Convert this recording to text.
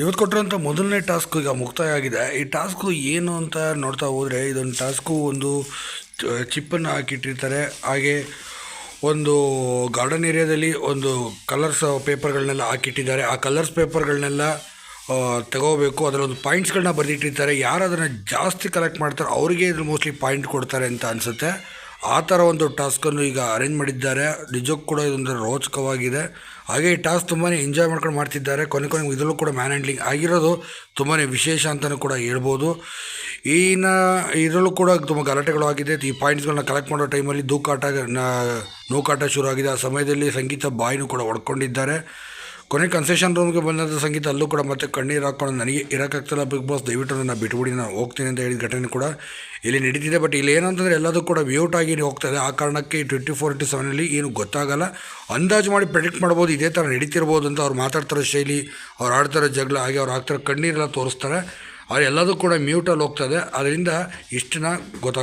ಇವತ್ತು ಕೊಟ್ಟಿರೋಂಥ ಮೊದಲನೇ ಟಾಸ್ಕ್ ಈಗ ಮುಕ್ತಾಯ ಆಗಿದೆ ಈ ಟಾಸ್ಕು ಏನು ಅಂತ ನೋಡ್ತಾ ಹೋದರೆ, ಇದೊಂದು ಟಾಸ್ಕು ಒಂದು ಚಿಪ್ಪನ್ನು ಹಾಕಿಟ್ಟಿರ್ತಾರೆ. ಹಾಗೆ ಒಂದು ಗಾರ್ಡನ್ ಏರಿಯಾದಲ್ಲಿ ಒಂದು ಕಲರ್ಸ್ ಪೇಪರ್ಗಳನ್ನೆಲ್ಲ ಹಾಕಿಟ್ಟಿದ್ದಾರೆ. ಆ ಕಲರ್ಸ್ ಪೇಪರ್ಗಳನ್ನೆಲ್ಲ ತಗೋಬೇಕು. ಅದರಲ್ಲೊಂದು ಪಾಯಿಂಟ್ಸ್ಗಳನ್ನ ಬರೆದಿಟ್ಟಿರ್ತಾರೆ. ಯಾರು ಅದನ್ನು ಜಾಸ್ತಿ ಕಲೆಕ್ಟ್ ಮಾಡ್ತಾರೋ ಅವರಿಗೆ ಇದ್ರ ಮೋಸ್ಟ್ಲಿ ಪಾಯಿಂಟ್ ಕೊಡ್ತಾರೆ ಅಂತ ಅನಿಸುತ್ತೆ. ಆ ಥರ ಒಂದು ಟಾಸ್ಕನ್ನು ಈಗ ಅರೇಂಜ್ ಮಾಡಿದ್ದಾರೆ. ನಿಜಕ್ಕೂ ಕೂಡ ಇದೊಂದು ರೋಚಕವಾಗಿದೆ. ಹಾಗೆ ಈ ಟಾಸ್ಕ್ ತುಂಬಾ ಎಂಜಾಯ್ ಮಾಡ್ಕೊಂಡು ಮಾಡ್ತಿದ್ದಾರೆ. ಕೊನೆ ಕೊನೆ ಇದರಲ್ಲೂ ಕೂಡ ಮ್ಯಾನ್ ಹ್ಯಾಂಡ್ಲಿಂಗ್ ಆಗಿರೋದು ತುಂಬಾ ವಿಶೇಷ ಅಂತಲೂ ಕೂಡ ಹೇಳ್ಬೋದು. ಈನ ಇದರಲ್ಲೂ ಕೂಡ ತುಂಬ ಗಲಾಟೆಗಳು ಆಗಿದೆ. ಈ ಪಾಯಿಂಟ್ಸ್ಗಳನ್ನ ಕಲೆಕ್ಟ್ ಮಾಡೋ ಟೈಮಲ್ಲಿ ದೂಕಾಟ ನೂಕಾಟ ಶುರು ಆಗಿದೆ. ಆ ಸಮಯದಲ್ಲಿ ಸಂಗೀತ ಬಾಯಿನೂ ಕೂಡ ಹೊಡ್ಕೊಂಡಿದ್ದಾರೆ ಕೊನೆ ಕನ್ಸೆಷನ್ ರೂಮ್ಗೆ ಬಂದಂಥ ಸಂಗೀತ ಅಲ್ಲೂ ಕೂಡ ಮತ್ತೆ ಕಣ್ಣೀರು ಹಾಕ್ಕೊಂಡು ನನಗೆ ಇರೋಕ್ಕಾಗ್ತಿಲ್ಲ ಬಿಗ್ ಬಾಸ್ ದಯವಿಟ್ಟು ನಾನು ಬಿಟ್ಬಿಡಿ, ನಾನು ಹೋಗ್ತೀನಿ ಅಂತ ಹೇಳಿದ ಘಟನೆ ಕೂಡ ಇಲ್ಲಿ ನಡೀತಿದೆ. ಬಟ್ ಇಲ್ಲಿ ಏನಂತಂದರೆ ಎಲ್ಲದೂ ಕೂಡ ವ್ಯೂಟ್ ಆಗಿ ಹೋಗ್ತಾ ಆ ಕಾರಣಕ್ಕೆ ಟ್ವೆಂಟಿ ಫೋರ್ ಇಂಟು ಸೆವೆನಲ್ಲಿ ಏನು ಗೊತ್ತಾಗಲ್ಲ. ಅಂದಾಜು ಮಾಡಿ ಪ್ರೆಡಿಕ್ಟ್ ಮಾಡ್ಬೋದು, ಇದೇ ಥರ ನಡೀತಿರ್ಬೋದು ಅಂತ ಅವ್ರು ಮಾತಾಡ್ತಾರೋ ಶೈಲಿ, ಅವ್ರು ಆಡ್ತಾರೋ ಜಗಳ, ಹಾಗೆ ಅವ್ರು ಹಾಕ್ತಾರೋ ಕಣ್ಣೀರೆಲ್ಲ ತೋರಿಸ್ತಾರೆ. ಅವ್ರು ಎಲ್ಲದೂ ಕೂಡ ಮ್ಯೂಟಲ್ಲಿ ಹೋಗ್ತದೆ ಅದರಿಂದ ಇಷ್ಟನ್ನ ಗೊತ್ತಾಗ